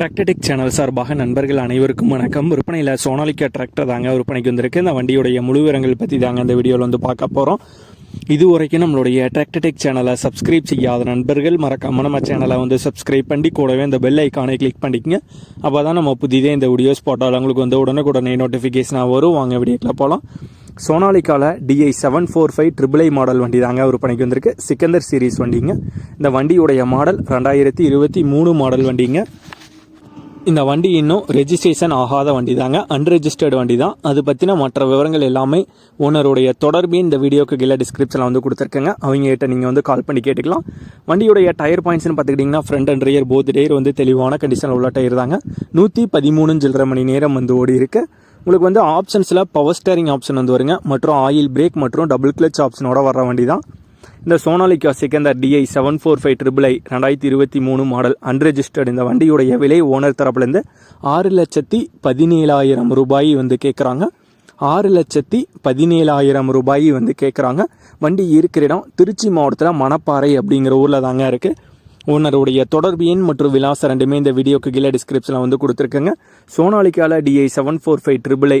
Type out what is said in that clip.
டிராக்டடிக் channel சார்பாக நண்பர்கள் அனைவருக்கும் வணக்கம். விற்பனையில் சோனாலிக்கா டிராக்டர் தாங்க விற்பனைக்கு வந்திருக்கு. இந்த வண்டியுடைய முழு விவரங்கள் பற்றி தாங்க இந்த வீடியோவில் வந்து பார்க்க போகிறோம் இது வரைக்கும் நம்மளுடைய டிராக்டடிக் சேனலை சப்ஸ்கிரைப் செய்யாத நண்பர்கள் மறக்காம நம்ம சேனலை வந்து சப்ஸ்கிரைப் பண்ணி கூடவே இந்த பெல் ஐக்கானை கிளிக் பண்ணிக்கங்க. அப்போ தான் நம்ம புதிதே இந்த வீடியோஸ் போட்டால் உங்களுக்கு வந்து உடனுக்குடனே நோட்டிஃபிகேஷனாக வரும். வாங்க வீடியோக்கில் போகலாம் சோனாலிக்காவில் DI seven four five triple I model வண்டி தாங்க விற்பனைக்கு வந்திருக்கு. சிக்கந்தர் சீரிஸ் வண்டிங்க. இந்த வண்டியுடைய மாடல் ரெண்டாயிரத்தி இருபத்தி மூணு மாடல் வண்டிங்க. இந்த வண்டி இன்னும் ரெஜிஸ்ட்ரேஷன் ஆகாத வண்டி தாங்க அன்ரெஜிஸ்டர்டு வண்டி தான் அது பற்றின மற்ற விவரங்கள் எல்லாமே ஓனருடைய தொடர்பு இந்த வீடியோக்கு கீழே டிஸ்கிரிப்ஷனில் வந்து கொடுத்துருக்கேங்க. அவங்க கிட்ட நீங்கள் வந்து கால் பண்ணி கேட்டுக்கலாம். வண்டியுடைய டயர் பாயிண்ட்ஸ்னு பார்த்துக்கிட்டிங்கன்னா front and rear both tyre வந்து தெளிவான கண்டிஷனில் உள்ள டயர் தாங்க. நூற்றி பதிமூணு சில்லரை மணி நேரம் வந்து ஓடி இருக்கு. உங்களுக்கு வந்து ஆப்ஷன்ஸில் பவர் ஸ்டேரிங் ஆப்ஷன் வந்து வருங்க. மற்றும் ஆயில் பிரேக் மற்றும் டபுள் கிளச் ஆப்ஷனோட வர வண்டி தான் இந்த Sonalika Sikandar DI seven four five triple I ரெண்டாயிரத்தி இருபத்தி மூணு மாடல் அன்ரெஜிஸ்டர்டு இந்த வண்டியுடைய விலை ஓனர் தரப்புலேருந்து ஆறு லட்சத்தி பதினேழாயிரம் ரூபாய் வந்து கேட்குறாங்க. ஆறு லட்சத்தி பதினேழாயிரம் ரூபாய் வந்து கேட்குறாங்க. வண்டி இருக்கிற இடம் திருச்சி மாவட்டத்தில் மணப்பாறை அப்படிங்கிற ஊரில் தாங்க இருக்குது ஓனருடைய தொடர்பு எண் மற்றும் விலாசம் ரெண்டுமே இந்த வீடியோக்கு கீழே டிஸ்கிரிப்ஷனில் வந்து கொடுத்துருக்குங்க. சோனாலிக்கால DI seven four five triple I